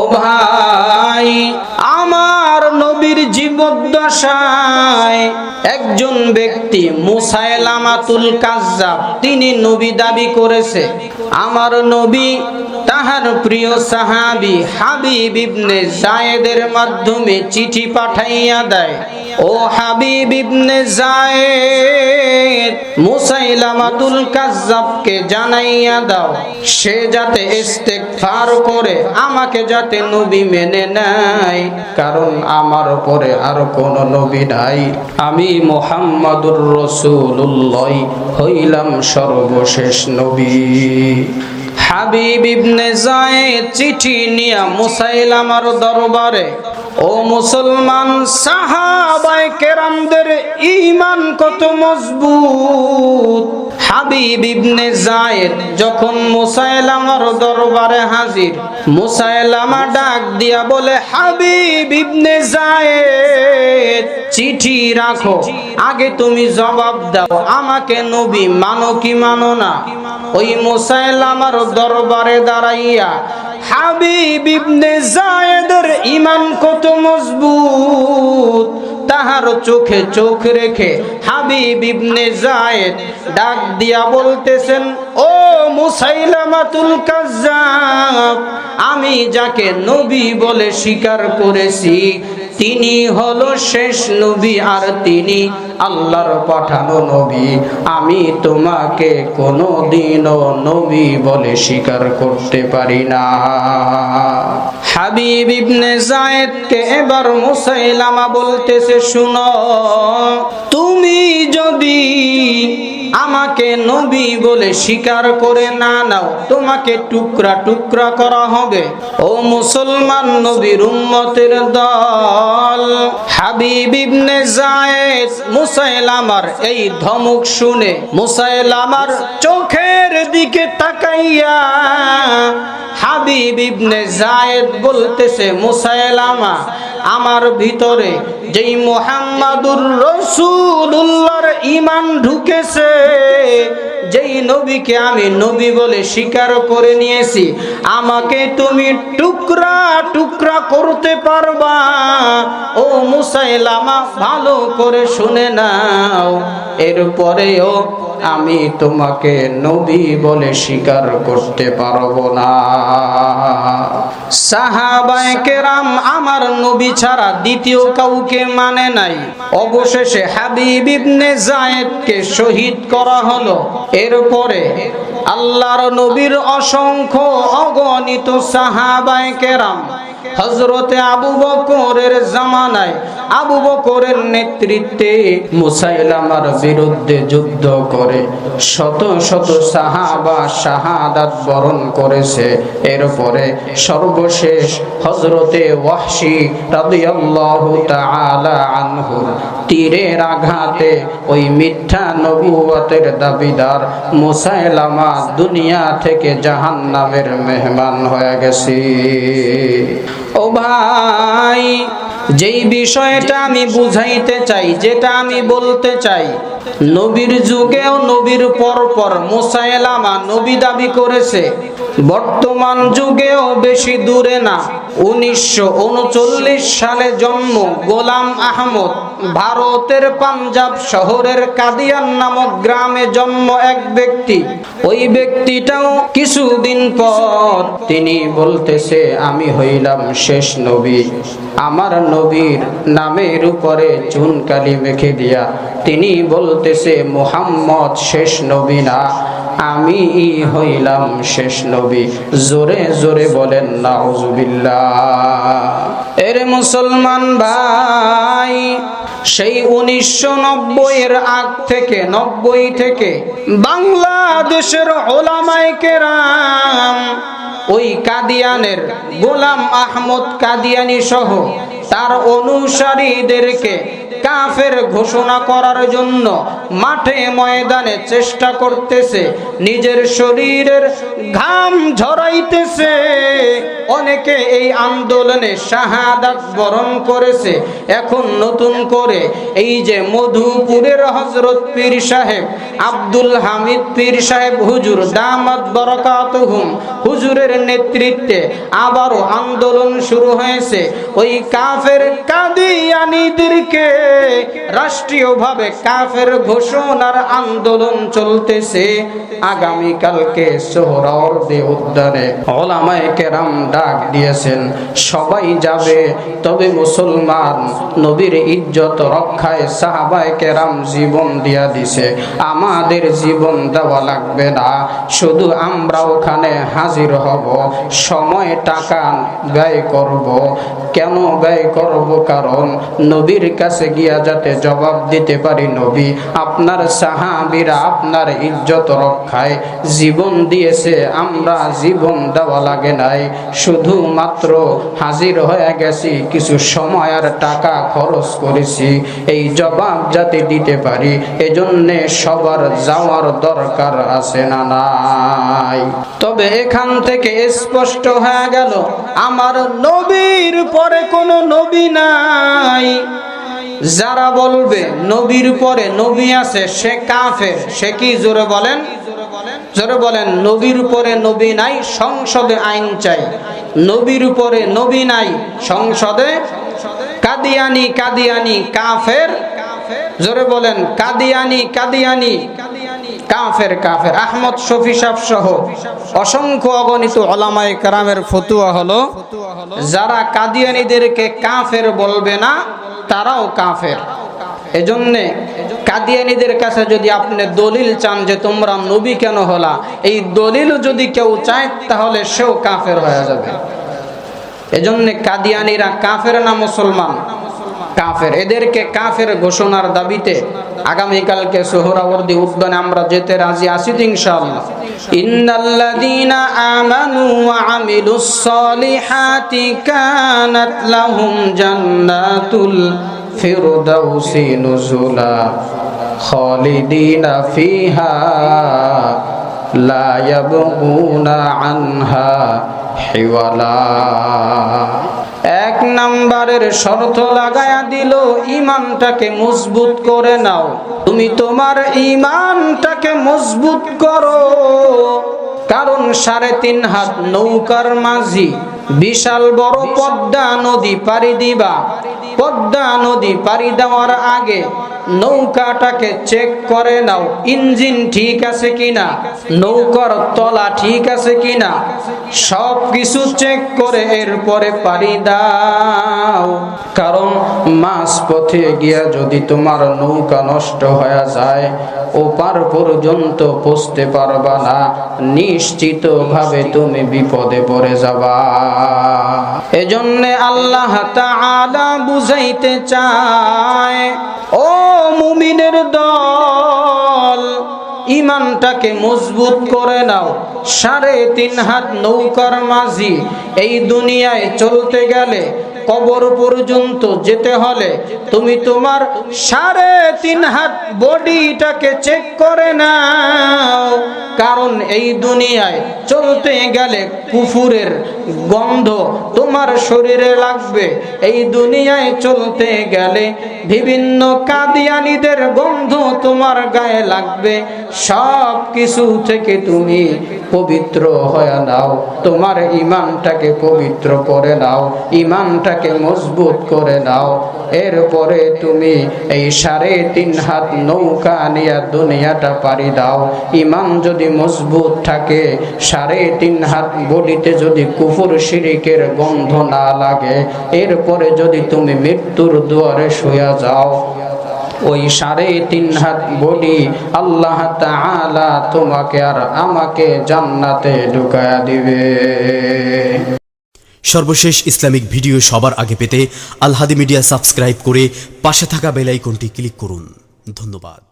ও ভাই, আমার নবীর জীবদ্দশায় একজন ব্যক্তি মুসাইলামাতুল কাজ্জাব, তিনি নবী দাবি করেছে। আমার নবী তাহার প্রিয় সাহাবি হাবিব ইবনে জায়েদের মাধ্যমে চিঠি পাঠাইয়া দেয়। ও হাবিব ইবনে জায়েদ মুসাইলামাতুল কাজ্জাবকে জানাইয়া দাও, সে যাতে ইস্তেগফার করে, আমাকে যাতে নবী মেনে নেয়, কারণ আমার পরে আর কোন নবী নাই। আমি মোহাম্মদুর রসুল্লাহ হইলাম সর্বশেষ নবী। হাবিব ইবনে জায়েদ চিঠি নিয়া মুসাইলামার দরবারে ও মুসলমান সাহাবাই কেরামদের ইমান কত মজবুত। হাবিব ইবনে জায়েদ যখন মুসাইলামার দরবারে হাজির, মুসাইলামা ডাক দিয়া বলে, হাবিব ইবনে জায়েদ চিঠি রাখো, আগে তুমি জবাব দাও, আমাকে নবী মানো কি মানো না? ওই মুসাইলামার দরবারে দাঁড়াইয়া হাবিব ইবনে জায়েদের ঈমান কত মজবুত? তাহার চোখে চোখ রেখে হাবিব ইবনে জায়েদ ডাক দিয়া বলতেছেন, ও মুসাইলামাতুল কাজ্জাব, আমি যাকে নবী বলে স্বীকার করেছি তিনি হলো শেষ নবী আর তিনি আল্লাহর পাঠানো নবী। আমি তোমাকে কোনো দিনও নবী বলে স্বীকার করতে পারি না। হাবিব ইবনে জায়েদকে এবার মুসাইলামা বলতেছে, শুনো, তুমি যদি আমাকে নবী বলে স্বীকার করে না নাও, তোমাকে টুকরা টুকরা করা হবে। ও মুসলমান নবীর উম্মতের দল, হাবিব ইবনে জায়েদ মুসাইলামার এই ধমক শুনে মুসাইলামার চোখের দিকে তাকাইয়া হাবিব ইবনে জায়েদ বলতেছে মুসাইলামা আমার ভিতরে যেই মোহাম্মদুর রসুল্লাহর ইমান ঢুকেছে। যেই নবীকে আমি নবী বলে স্বীকার করে নিয়েছি, আমাকে তুমি টুকরা টুকরা করতে পারবা। ও মুসাইলামা, ভালো করে শুনে নাও। এরপরেও আমি তোমাকে নবী বলে স্বীকার করতে পারব না। সাহাবায়ে কেরাম আমার নবী ছাড়া দ্বিতীয় কাউকে মানে নাই। অবশেষে হাবিব ইবনে জায়েদকে শহীদ করা হলো। এরপরে আল্লাহর নবীর অসংখ্য অগণিত সাহাবায়ে কেরাম হজরতে আবু বকরের জামানায় আবু বকরের নেতৃত্বে মুসাইলামার বিরুদ্ধে যুদ্ধ করে শত শত সাহাবা শাহাদাত বরণ করেছে। এরপরে সর্বশেষ হজরতে ওয়াহশি রাদিয়াল্লাহু তাআলা আনহুর তীরের আঘাতে ওই মিথ্যা নবুয়তের দাবিদার মুসাইলামা দুনিয়া থেকে জাহান্নামের মেহমান হয়ে গেছে। ও ভাই, যেই বিষয়টা আমি বুঝাইতে চাই, যেটা আমি বলতে চাই, নবীর যুগেও নবীর পর পর মুসাইলামা নবী দাবি করেছে, বর্তমান যুগেও বেশি দূরে না। উনিশশো উনচল্লিশ সালে জন্ম গোলাম আহমদ ভারতের পাঞ্জাব শহরের কাদিয়ান নামক গ্রামে জন্ম এক ব্যক্তি। ওই ব্যক্তিটাও কিছুদিন পর তিনি বলতেছে, আমি হইলাম শেষ নবী। আমার নবীর নামের উপরে চুনকালি মেখে দিয়া তিনি বলতেছে, মোহাম্মদ শেষ নবী না আমি হইলাম শেষ নবী। জোরে জোরে বলেন, নাউজুবিল্লাহ। এর মুসলমান ভাই, সেই উনিশশো এর আগ থেকে, নব্বই থেকে বাংলাদেশের ওলামায় কেরাম, ওই কাদিয়ানের গোলাম আহমদ কাদিয়ানি সহ তার অনুসারীদেরকে কাফের ঘোষণা করার জন্য মাঠে ময়দানে চেষ্টা করতেছে, নিজের শরীরের ঘাম ঝরাইতেছে। অনেকে এই আন্দোলনে শাহাদাত বরণ করেছে। এখন নতুন করে এই যে মধুপুরের হজরত পীর সাহেব, আব্দুল হামিদ পীর সাহেব, হুজুর দামাত বরকাতহুম, হুজুরের নেতৃত্বে আবারও আন্দোলন শুরু হয়েছে। ওই কাফের কাদিয়ানিদেরকে রাষ্ট্রীয়ভাবে কাফের ঘোষণার আন্দোলন চলতেছে। আগামীকালকে সোহরাওয়ার্দী উদ্যানে ওলামায়ে কেরাম ডাক দিয়েছেন, সবাই যাবে। তবে মুসলমান নবীর ইজ্জত রক্ষায় সাহাবায়ে কেরাম জীবন দিয়া দিছে। আমাদের জীবন দেওয়া লাগবে না। শুধু আমরা ওখানে হাজির হব, সময় টাকা ব্যয় করব। কেন ব্যয় করব? কারণ নবীর কাছে গিয়া যাতে জবাব দিতে পারি নবী, আপনার সাহাবিরা আপনার ইজ্জত রক্ষায় জীবন দিয়েছে। আমরা জীবন দেওয়া লাগে নাই। শুধুমাত্র হাজির হয়ে গেছি। কিছু সময় আর টাকা খরচ করেছি। এই জবাব যাতে দিতে পারি, এজন্যে সবার যাওয়ার দরকার আছে না নাই। তবে এখান থেকে স্পষ্ট হয়ে গেল, আমার নবীর পরে কোনো নবী নাই। যারা বলবে, নবীর পরে নবী আছে, সে কাফের, সে কি জোরে বলেন? জোরে বলেন, নবীর উপরে নবী নাই, সংসদে আইন চাই। নবীর উপরে নবী নাই, সংসদে কাদিয়ানি কাদিয়ানি, কাফের। জোরে বলেন, কাদিয়ানি কাদিয়ানি, কাফের কাফের। আহমদ শফি সাহ সহ অসংখ্য অগণিত ওলামায়ে কারামের ফতুয়া হলো, যারা কাদিয়ানিদেরকে কাফের বলবে না, তারাও কাফের। এজন্যে কাদিয়ানিদের কাছে যদি আপনি দলিল চান যে তোমরা নবী কেন হলা, এই দলিল যদি কেউ চায়, তাহলে সেও কাফের হয়ে যাবে। এজন্য কাদিয়ানিরা কাফের না মুসলমান? কাফের। এদেরকে কাফের ঘোষণার দাবিতে আগামীকালকে সোহরাবর্দী উদ্যানে আমরা যেতে রাজি তো ইনশাআল্লাহ। খালিদিনা ফিহা লা ইয়াবগুনা আনহা হিওয়ালা। এক নাম্বারের শর্ত লাগায়া দিল ইমানটাকে মজবুত করে নাও। তুমি তোমার ইমানটাকে মজবুত করো। কারণ সাড়ে তিন হাত নৌকার মাঝি, বিশাল বড় পদ্মা নদী পাড়ি দিবা। পদ্মা নদী পাড়ি দেওয়ার আগে নৌকাটাকে চেক করে নাও, ইঞ্জিন ঠিক আছে কিনা, নৌকার তলা ঠিক আছে কিনা সব কিছু চেক করে এরপরে পারি দাও। কারণ মাছ পথে গিয়া যদি তোমার নৌকা নষ্ট হয়ে যায়, ওপার পর্যন্ত পৌঁছতে পারবা না নিশ্চিত ভাবে তুমি বিপদে পড়ে যাবা। এজন্য আল্লাহ তাআলা বুঝাইতে চায়, ও মুমিনের দল। ইমানটাকে মজবুত করে নাও। সাড়ে তিন হাত নৌকার মাঝি এই দুনিয়ায় চলতে গেলে কবর পর্যন্ত যেতে হলে তুমি তোমার সাড়ে তিন হাত বডিটাকে চেক করে নাও। কারণ এই দুনিয়ায় চলতে গেলে কুফুরের গন্ধ তোমার শরীরে লাগবে। এই দুনিয়ায় চলতে গেলে বিভিন্ন কাদিয়ানিদের গন্ধ তোমার গায়ে লাগবে। সব কিছু থেকে তুমি পবিত্র হয়ে নাও। তোমার ইমানটাকে পবিত্র করে নাও ইমানটাকে মজবুত করে নাও। এরপরে তুমি এই সাড়ে তিন হাত নৌকা নিয়ে দুনিয়াটা পারি দাও। ইমান যদি মজবুত থাকে, সাড়ে তিন হাত বডিতে যদি কুফুর শিরিকের গন্ধ না লাগে, এরপরে যদি তুমি মৃত্যুর দুয়ারে শুয়া যাও। ওই সাড়ে তিন হাত বডি আল্লাহ তাআলা তোমাকে আর আমাকে জান্নাতে ঢুকায়া দিবে। সর্বশেষ ইসলামিক ভিডিও সবার আগে পেতে আলহাদি মিডিয়া সাবস্ক্রাইব করে পাশে থাকা বেলাইকনটি ক্লিক করুন। ধন্যবাদ।